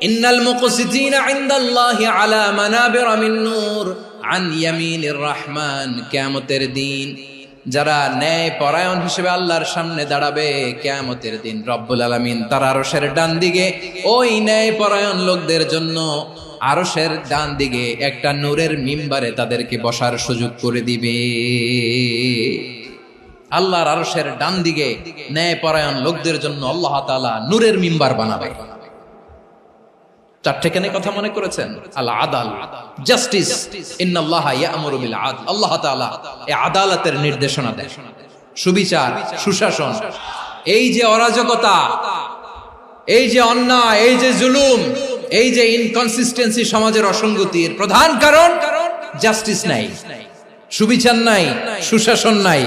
ইন্নাল ইনদাল্লাহি আলা মানাবির মিন নূর আন ইয়ামিনির রহমান, কিয়ামতের দিন। যারা ন্যায় পরায়ণ হিসেবে আল্লাহর সামনে দাঁড়াবে দিন রব্বুল তার ডান দিকে ওই ন্যায় পরায়ণ লোকদের জন্য আরশের ডান দিকে একটা নূরের মিম্বারে তাদেরকে বসার সুযোগ করে দিবে। আল্লাহর আরশের ডান দিকে ন্যায় পরায়ণ লোকদের জন্য আল্লাহ তাআলা নূরের মিম্বার বানাবে। চারটে কেন কথা মনে করেছেন? আদালতের নির্দেশনা দেন। সুবিচার, সুশাসন, এই যে অরাজকতা, এই যে অন্যায়, এই যে জুলুম, এই যে ইনকনসিস্টেন্সি সমাজের অসঙ্গতির প্রধান কারণ জাস্টিস নাই, সুবিচার নাই, সুশাসন নাই